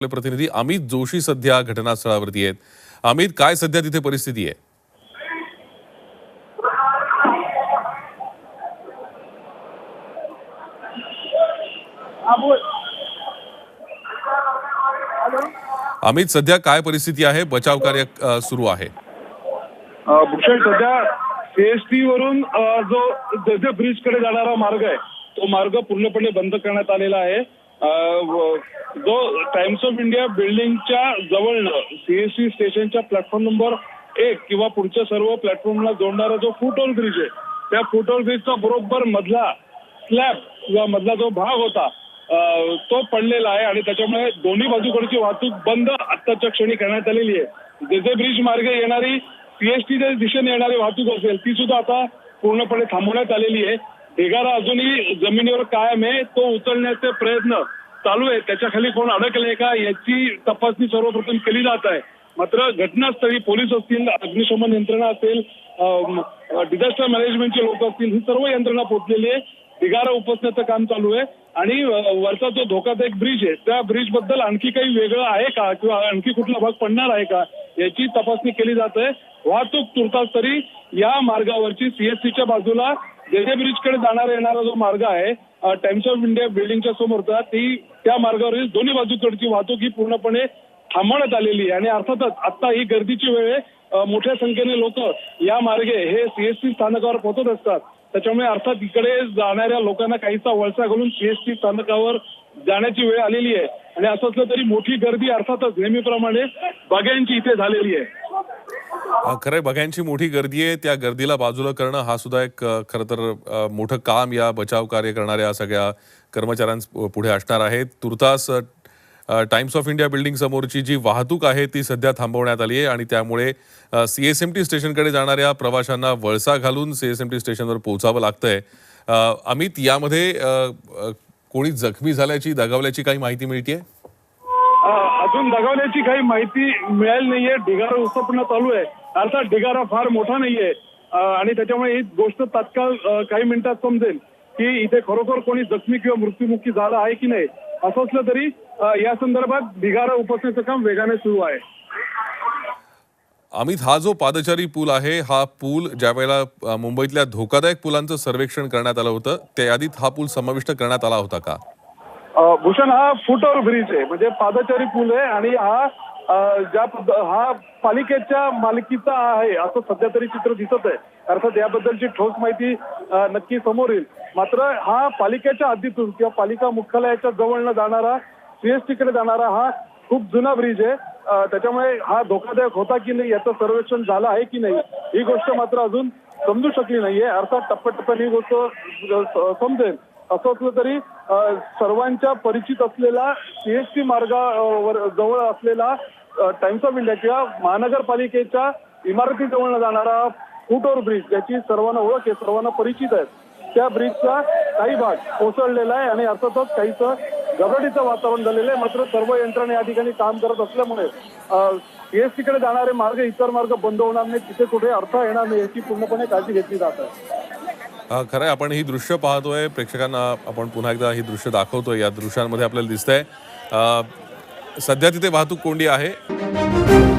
आपले प्रतिनिधी अमित जोशी सध्या घटनास्थळावरती आहेत. अमित काय सध्या तिथे परिस्थिती आहे? अमित सध्या काय परिस्थिती आहे? बचाव कार्य सुरू आहे. भूषण सध्या सीएसटी वरून जो ब्रिजकडे जाणारा मार्ग आहे तो मार्ग पूर्णपणे बंद करण्यात आलेला आहे. जो टाइम्स ऑफ इंडिया बिल्डिंगच्या जवळनं सीएसटी स्टेशनच्या प्लॅटफॉर्म नंबर एक किंवा पुढच्या सर्व प्लॅटफॉर्मला जोडणारा जो फुटओव्हर ब्रिज आहे त्या फुटओव्हर ब्रिजचा बरोबर मधला स्लॅब किंवा मधला जो भाग होता तो पडलेला आहे आणि त्याच्यामुळे दोन्ही बाजूकडची वाहतूक बंद आत्ताच्या क्षणी करण्यात आलेली आहे. जे जे ब्रिज मार्गे येणारी सीएसटीच्या दिशेने येणारी वाहतूक असेल ती सुद्धा आता पूर्णपणे थांबवण्यात आलेली आहे. ढिगारा अजूनही जमिनीवर कायम आहे तो उचलण्याचे प्रयत्न चालू आहे. त्याच्याखाली कोण अडकले का याची तपासणी सर्वप्रथम केली जात आहे. मात्र घटनास्थळी पोलीस असतील अग्निशमन यंत्रणा असेल डिझास्टर मॅनेजमेंटचे लोक असतील ही सर्व यंत्रणा पोचलेली आहे. ढिगारा उपसण्याचं काम चालू आहे. आणि वरचा जो धोकादायक ब्रिज आहे त्या ब्रिजबद्दल आणखी काही वेगळं आहे का किंवा आणखी कुठला भाग पडणार आहे का याची तपासणी केली जात आहे. वाहतूक तुर्तास तरी या मार्गावरची सीएससीच्या बाजूला जे ब्रिजकडे जाणारा येणारा जो मार्ग आहे टाइम्स ऑफ इंडिया बिल्डिंगच्या समोरचा ती त्या मार्गावरील दोन्ही बाजूकडची वाहतूक ही पूर्णपणे थांबवण्यात आलेली आहे. आणि अर्थातच आता ही गर्दीची वेळ आहे. मोठ्या संख्येने लोक या मार्गे हे सीएसटी स्थानकावर पोहोचत असतात. त्याच्यामुळे अर्थात इकडे जाणाऱ्या लोकांना काहीसा वळसा घालून सीएसटी स्थानकावर जाण्याची वेळ आलेली आहे. आणि असं असलं तरी मोठी गर्दी अर्थातच नेहमीप्रमाणे बघ्यांची इथे झालेली आहे. खरं बघ्यांची मोठी गर्दी आहे. त्या गर्दीला बाजूला करणं हा सुद्धा एक खरं तर मोठं काम या बचाव कार्य करणाऱ्या सगळ्या कर्मचाऱ्यां पुढे असणार आहे तुर्तास टाइम्स ऑफ इंडिया बिल्डिंग समोरची जी वाहतूक आहे ती सध्या थांबवण्यात आली आहे आणि त्यामुळे सी एस एम टी स्टेशनकडे जाणाऱ्या प्रवाशांना वळसा घालून सी एस एम टी स्टेशनवर पोहोचावं लागतंय. अमित यामध्ये कोणी जखमी झाल्याची दगावल्याची काही माहिती मिळते अजून दगावण्याची काही माहिती मिळाली नाहीये. ढिगारा उसपणं चालू आहे. अर्थात ढिगारा फार मोठा नाहीये. आणि त्याच्यामुळे ही गोष्ट तात्काळ काही मिनिटात समजेल की इथे खरोखर कोणी जखमी किंवा मृत्युमुखी झाला आहे की नाही असं असलं तरी या संदर्भात ढिगारा उपसण्याचं काम वेगाने सुरू आहे. अमित हा जो पादचारी पूल आहे हा पूल ज्या वेळेला मुंबईतल्या धोकादायक पुलांचं सर्वेक्षण करण्यात आलं होतं त्या यादीत हा पूल समाविष्ट करण्यात आला होता का? भूषण हा फुटओव्हर ब्रिज आहे. म्हणजे पादचारी पूल आहे आणि हा ज्या हा पालिकेच्या मालकीचा आहे असं सध्या तरी चित्र दिसत आहे. अर्थात याबद्दलची ठोस माहिती नक्की समोर येईल. मात्र हा पालिकेच्या हद्दीतून किंवा पालिका मुख्यालयाच्या जवळनं जाणारा सीएसटी कडे जाणारा हा खूप जुना ब्रिज आहे. त्याच्यामुळे हा धोकादायक होता की नाही याचं सर्वेक्षण झालं आहे की नाही ही गोष्ट मात्र अजून समजू शकली नाहीये. अर्थात टप्प्याटप्प्याने ही गोष्ट समजेल. असं असलं तरी सर्वांच्या परिचित असलेला सीएसटी मार्गावर जवळ असलेला टाइम्स ऑफ इंडिया किंवा महानगरपालिकेच्या इमारतीजवळ जाणारा फुटओव्हर ब्रिज याची सर्वांना ओळख आहे सर्वांना परिचित आहे त्या ब्रिजचा काही भाग कोसळलेला आहे आणि अर्थातच काहीचं गबडीचं वातावरण झालेलं आहे. मात्र सर्व यंत्रणा या ठिकाणी काम करत असल्यामुळे सीएसटीकडे जाणारे मार्ग इतर मार्ग बंद होणार नाही तिथे कुठे अडथळा येणार नाही याची पूर्णपणे काळजी घेतली जात आहे. खरं आहे आपण ही दृश्य पाहतोय. प्रेक्षकांना आपण पुन्हा एकदा ही दृश्य दाखवतोय. या दृश्यांमध्ये आपल्याला दिसतंय. अ, सध्या तिथे वाहतूक कोंडी आहे.